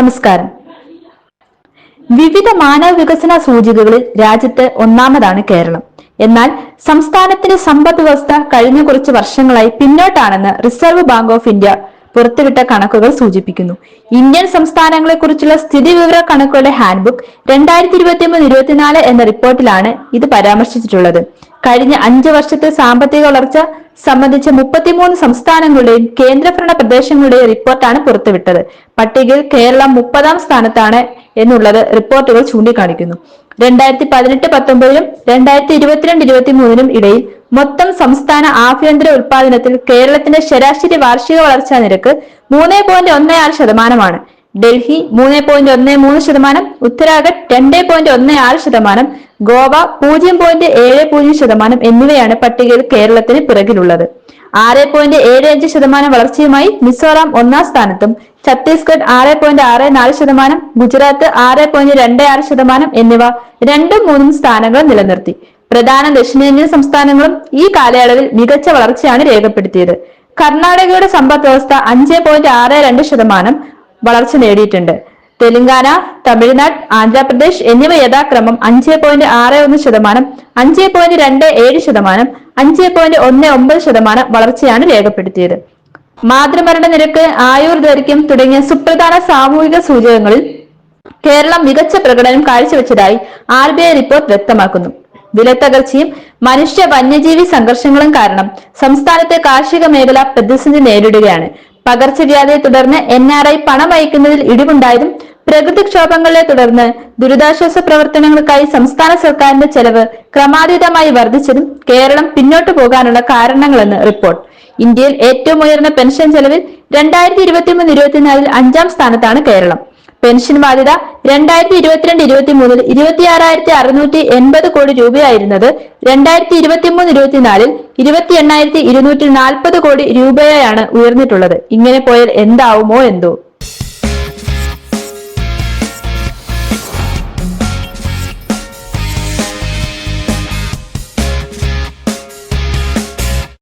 നമസ്കാരം. വിവിധ മാനവ വികസന സൂചികകളിൽ രാജ്യത്ത് ഒന്നാമതാണ് കേരളം. എന്നാൽ സംസ്ഥാനത്തിന്റെ സമ്പദ് വ്യവസ്ഥ കഴിഞ്ഞ കുറച്ച് വർഷങ്ങളായി പിന്നോട്ടാണെന്ന് റിസർവ് ബാങ്ക് ഓഫ് ഇന്ത്യ പുറത്തുവിട്ട കണക്കുകൾ സൂചിപ്പിക്കുന്നു. ഇന്ത്യൻ സംസ്ഥാനങ്ങളെ കുറിച്ചുള്ള സ്ഥിതി വിവര കണക്കുകളുടെ ഹാൻഡ്ബുക്ക് രണ്ടായിരത്തി ഇരുപത്തി മൂന്ന് ഇരുപത്തിനാല് എന്ന റിപ്പോർട്ടിലാണ് ഇത് പരാമർശിച്ചിട്ടുള്ളത്. കഴിഞ്ഞ അഞ്ച് വർഷത്തെ സാമ്പത്തിക വളർച്ച സംബന്ധിച്ച മുപ്പത്തിമൂന്ന് സംസ്ഥാനങ്ങളുടെയും കേന്ദ്രഭരണ പ്രദേശങ്ങളുടെയും റിപ്പോർട്ടാണ് പുറത്തുവിട്ടത്. പട്ടികയിൽ കേരളം മുപ്പതാം സ്ഥാനത്താണ് എന്നുള്ളത് റിപ്പോർട്ടുകൾ ചൂണ്ടിക്കാണിക്കുന്നു. രണ്ടായിരത്തി പതിനെട്ട് പത്തൊമ്പതിനും രണ്ടായിരത്തി ഇരുപത്തിരണ്ട് ഇരുപത്തി മൂന്നിനും ഇടയിൽ മൊത്തം സംസ്ഥാന ആഭ്യന്തര ഉൽപാദനത്തിൽ കേരളത്തിന്റെ ശരാശരി വാർഷിക വളർച്ചാ നിരക്ക് മൂന്ന് പോയിന്റ് ഒന്ന് ആറ് ശതമാനമാണ്. ഡൽഹി മൂന്ന് പോയിന്റ് ഒന്ന് മൂന്ന് ശതമാനം ഉത്തരാഖണ്ഡ് രണ്ട് പോയിന്റ് ഒന്ന് ആറ് ശതമാനം ഗോവ പൂജ്യം പോയിന്റ് ഏഴ് പൂജ്യം ശതമാനം എന്നിവയാണ് പട്ടികയിൽ കേരളത്തിന് പിറകിലുള്ളത്. ആറ് പോയിന്റ് ഏഴ് അഞ്ച് ശതമാനം വളർച്ചയുമായി മിസോറാം ഒന്നാം സ്ഥാനത്തും ഛത്തീസ്ഗഡ് ആറ് പോയിന്റ് ആറ് നാല് ശതമാനം ഗുജറാത്ത് ആറ് പോയിന്റ് രണ്ട് ആറ് ശതമാനം എന്നിവ രണ്ടും മൂന്നും സ്ഥാനങ്ങൾ നിലനിർത്തി. പ്രധാന ദക്ഷിണേന്ത്യൻ സംസ്ഥാനങ്ങളും ഈ കാലയളവിൽ മികച്ച വളർച്ചയാണ് രേഖപ്പെടുത്തിയത്. കർണാടകയുടെ സമ്പദ് വ്യവസ്ഥ അഞ്ച് പോയിന്റ് ആറ് രണ്ട് ശതമാനം വളർച്ച നേടിയിട്ടുണ്ട്. തെലങ്കാന തമിഴ്നാട് ആന്ധ്രാപ്രദേശ് എന്നിവ യഥാക്രമം അഞ്ച് പോയിന്റ് ആറ് ഒന്ന് ശതമാനം അഞ്ച് പോയിന്റ് രണ്ട് ഏഴ് ശതമാനം അഞ്ച് പോയിന്റ് ഒന്ന് ഒമ്പത് ശതമാനം വളർച്ചയാണ് രേഖപ്പെടുത്തിയത്. മാതൃമരണ നിരക്ക് ആയുർ ദൈർഘ്യം തുടങ്ങിയ സുപ്രധാന സാമൂഹിക സൂചകങ്ങളിൽ കേരളം മികച്ച പ്രകടനം കാഴ്ചവെച്ചതായി ആർ ബി ഐ റിപ്പോർട്ട് വ്യക്തമാക്കുന്നു. വിലത്തകർച്ചയും മനുഷ്യ വന്യജീവി സംഘർഷങ്ങളും കാരണം സംസ്ഥാനത്തെ കാർഷിക മേഖല പ്രതിസന്ധി നേരിടുകയാണ്. പകർച്ചവ്യാധിയെ തുടർന്ന് എൻ ആർ ഐ പണം അയക്കുന്നതിൽ ഇടിവുണ്ടായതും പ്രകൃതിക്ഷോഭങ്ങളെ തുടർന്ന് ദുരിതാശ്വാസ പ്രവർത്തനങ്ങൾക്കായി സംസ്ഥാന സർക്കാരിന്റെ ചെലവ് ക്രമാതീതമായി വർദ്ധിച്ചതും കേരളം പിന്നോട്ടു പോകാനുള്ള കാരണങ്ങളെന്ന് റിപ്പോർട്ട്. ഇന്ത്യയിൽ ഏറ്റവും ഉയർന്ന പെൻഷൻ ചെലവിൽ രണ്ടായിരത്തി ഇരുപത്തിമൂന്ന് ഇരുപത്തിനാലിൽ അഞ്ചാം സ്ഥാനത്താണ് കേരളം. പെൻഷൻ ബാധ്യത രണ്ടായിരത്തി ഇരുപത്തിരണ്ട് ഇരുപത്തി മൂന്നിൽ ഇരുപത്തിയാറായിരത്തി അറുന്നൂറ്റി എൺപത് കോടി രൂപയായിരുന്നത് രണ്ടായിരത്തി ഇരുപത്തിമൂന്ന് ഇരുപത്തിനാലിൽ ഇരുപത്തി എണ്ണായിരത്തി ഇരുന്നൂറ്റി നാൽപ്പത് കോടി രൂപയായാണ് ഉയർന്നിട്ടുള്ളത്. ഇങ്ങനെ പോയാൽ എന്താവുമോ എന്തോ?